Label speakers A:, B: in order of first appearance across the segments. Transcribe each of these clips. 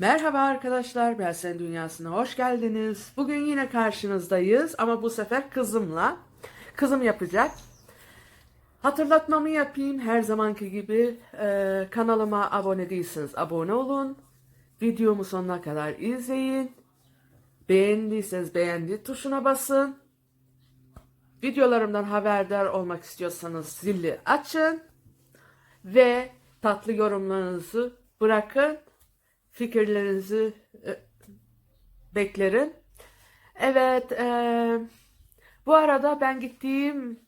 A: Merhaba arkadaşlar, Belsen Dünyası'na hoş geldiniz. Bugün yine karşınızdayız ama bu sefer kızımla. Kızım yapacak. Hatırlatmamı yapayım her zamanki gibi. Ee, kanalıma abone değilseniz abone olun. Videomu sonuna kadar izleyin. Beğendiyseniz beğendi tuşuna basın. Videolarımdan haberdar olmak istiyorsanız zili açın. Ve tatlı yorumlarınızı bırakın fikirlerinizi e, beklerim. Evet, e, bu arada ben gittiğim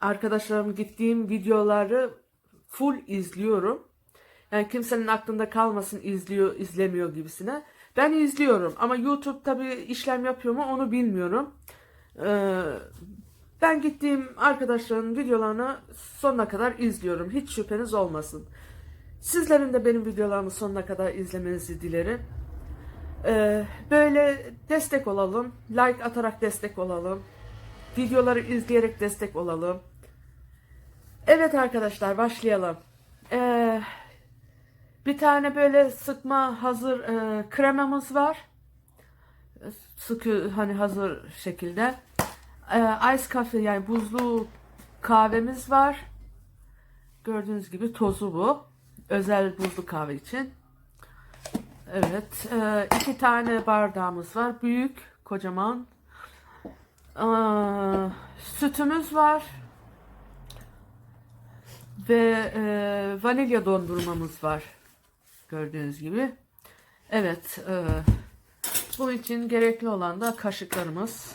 A: arkadaşlarım gittiğim videoları full izliyorum. Yani kimsenin aklında kalmasın izliyor, izlemiyor gibisine. Ben izliyorum ama YouTube tabi işlem yapıyor mu onu bilmiyorum. Ee, ben gittiğim arkadaşların videolarını sonuna kadar izliyorum. Hiç şüpheniz olmasın. Sizlerin de benim videolarımı sonuna kadar izlemenizi dilerim. Ee, böyle destek olalım. Like atarak destek olalım. Videoları izleyerek destek olalım. Evet arkadaşlar başlayalım. Ee, bir tane böyle sıkma hazır e, kremamız var. Sıkı hani hazır şekilde. Ee, ice coffee yani buzlu kahvemiz var. Gördüğünüz gibi tozu bu. Özel buzlu kahve için. Evet. e, iki tane bardağımız var. Büyük, kocaman. Aa, sütümüz var. Ve e, vanilya dondurmamız var. Gördüğünüz gibi. Evet. E, bunun için gerekli olan da kaşıklarımız.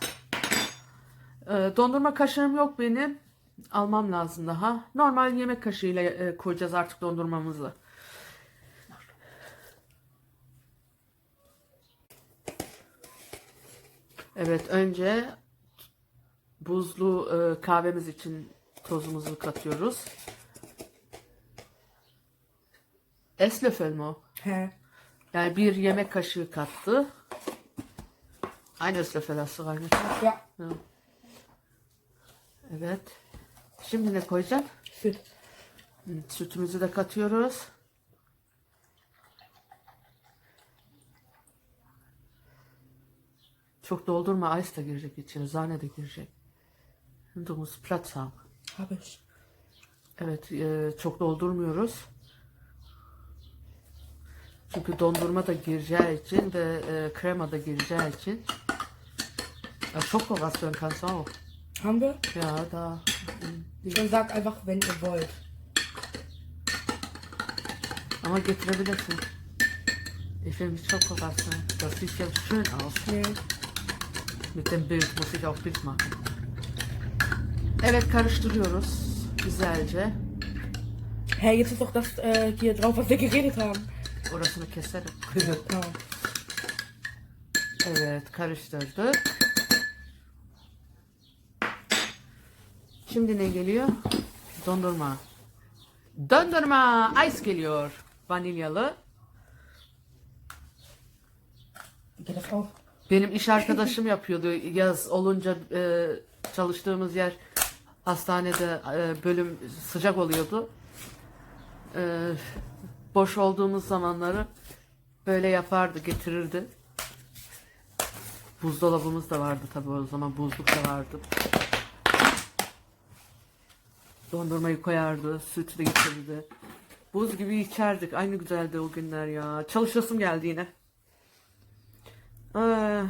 A: E, dondurma kaşığım yok benim. Almam lazım daha. Normal yemek kaşığıyla e, koyacağız artık dondurmamızı. Evet önce buzlu e, kahvemiz için tozumuzu katıyoruz. Esslöffel mi o?
B: He.
A: Yani bir yemek kaşığı kattı. Aynı reingetan.
B: Ja.
A: Ja. Evet. Şimdi ne koyacağım?
B: Süt.
A: Sütümüzü de katıyoruz. Çok doldurma. Ice da girecek içine. Zane de girecek. Du musst Platz haben.
B: Hab ich.
A: Evet, e, çok doldurmuyoruz. Çünkü dondurma da gireceği için ve e, krema da gireceği için. Ja, Schokoraspeln kannst du auch.
B: Haben wir?
A: Ja, da.
B: Dann sagt einfach, wenn ihr wollt.
A: Ama getirebilirsin. Ich will mit Schokoraspeln. Das sieht ja schön aus.
B: Nee.
A: Mit dem Bild muss ich auch Bild machen. Evet karıştırıyoruz güzelce.
B: Hey, jetzt ist doch das äh, hier drauf, was wir geredet haben.
A: Orasını keserim.
B: Genau.
A: Evet karıştırdık. Şimdi ne geliyor? Dondurma. Dondurma ice geliyor. Vanilyalı. Benim iş arkadaşım yapıyordu yaz olunca e, çalıştığımız yer hastanede e, bölüm sıcak oluyordu. E, boş olduğumuz zamanları böyle yapardı getirirdi. Buzdolabımız da vardı tabii o zaman buzluk da vardı. Dondurmayı koyardı, süt de getirirdi. Buz gibi içerdik. Aynı güzeldi o günler ya. Çalışasım geldi yine. Ah,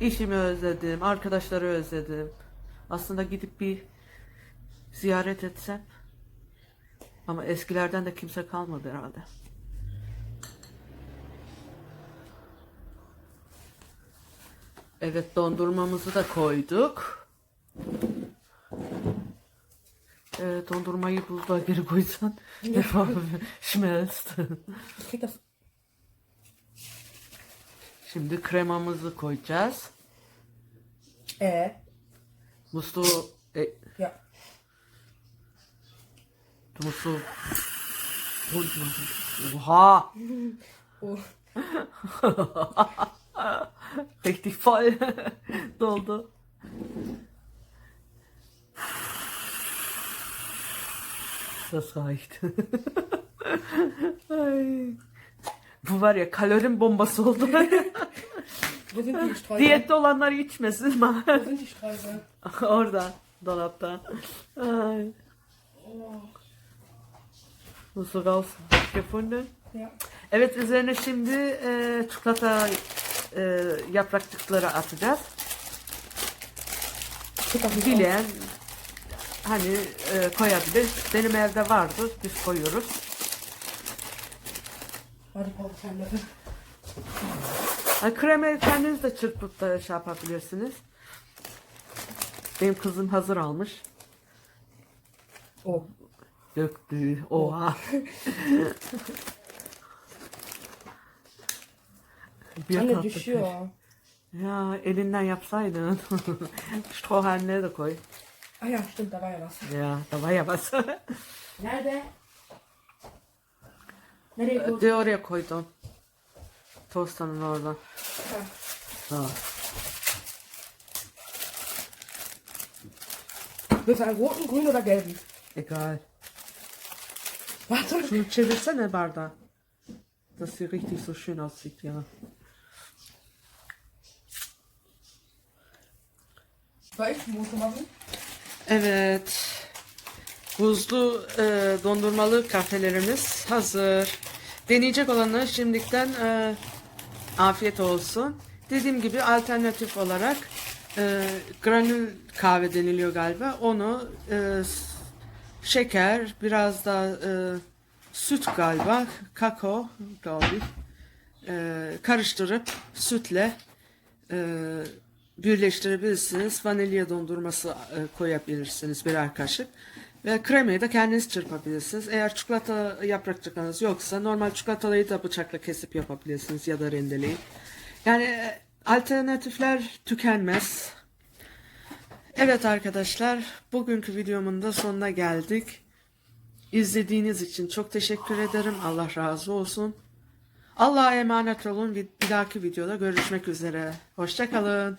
A: işimi özledim, arkadaşları özledim. Aslında gidip bir ziyaret etsem. Ama eskilerden de kimse kalmadı herhalde. Evet dondurmamızı da koyduk. Evet, dondurmayı buzluğa geri koysan
B: krieg das.
A: Şimdi kremamızı koyacağız.
B: Äh.
A: Musluğu e, rund machen. Oha!
B: Oh.
A: Richtig voll doldu. Das reicht. Ay. Bu var ya kalorin bombası oldu.
B: Wo sind die Streusel?
A: Diyette olanlar içmesin.
B: Wo sind die Streusel?
A: Orada dolapta. Ay. Nasıl rausgefunden?
B: Ja.
A: Evet üzerine şimdi e, çikolata e, yaprakçıkları atacağız.
B: Guck auf
A: Dileyen hani e, koyabilir. Benim evde vardı. Biz koyuyoruz.
B: Warte, brauche ich einen Löffel.
A: Ha, kremayı kendiniz de çırpıp da şey yapabilirsiniz. Benim kızım hazır almış.
B: Oh.
A: Döktü. Oha. Bir
B: Anne
A: tatlı
B: düşüyor.
A: Ya elinden yapsaydın. Strohhalmleri de koy.
B: Ah ja, stimmt, da war ja was.
A: Ya da var ya bas.
B: Nerede? Nereye koydun?
A: De oraya koydum. Tostanın orada.
B: Ha.
A: Ha.
B: Willst du einen roten, grünen oder gelben?
A: Egal.
B: Warte.
A: Şunu çevirsene bardağı. Dass sie richtig so schön aussieht, ya.
B: Soll ich Moto machen?
A: Evet. Buzlu e, dondurmalı kahvelerimiz hazır. Deneyecek olanlara şimdiden e, afiyet olsun. Dediğim gibi alternatif olarak e, granül kahve deniliyor galiba. Onu e, şeker, biraz da e, süt galiba, kakao galiba e, karıştırıp sütle e, birleştirebilirsiniz. Vanilya dondurması e, koyabilirsiniz birer kaşık. Ve kremayı da kendiniz çırpabilirsiniz. Eğer çikolata yaprakçıklarınız yoksa normal çikolatalıyı da bıçakla kesip yapabilirsiniz ya da rendeleyip. Yani e, alternatifler tükenmez. Evet arkadaşlar, bugünkü videomun da sonuna geldik. İzlediğiniz için çok teşekkür ederim. Allah razı olsun. Allah'a emanet olun. Bir dahaki videoda görüşmek üzere. Hoşçakalın.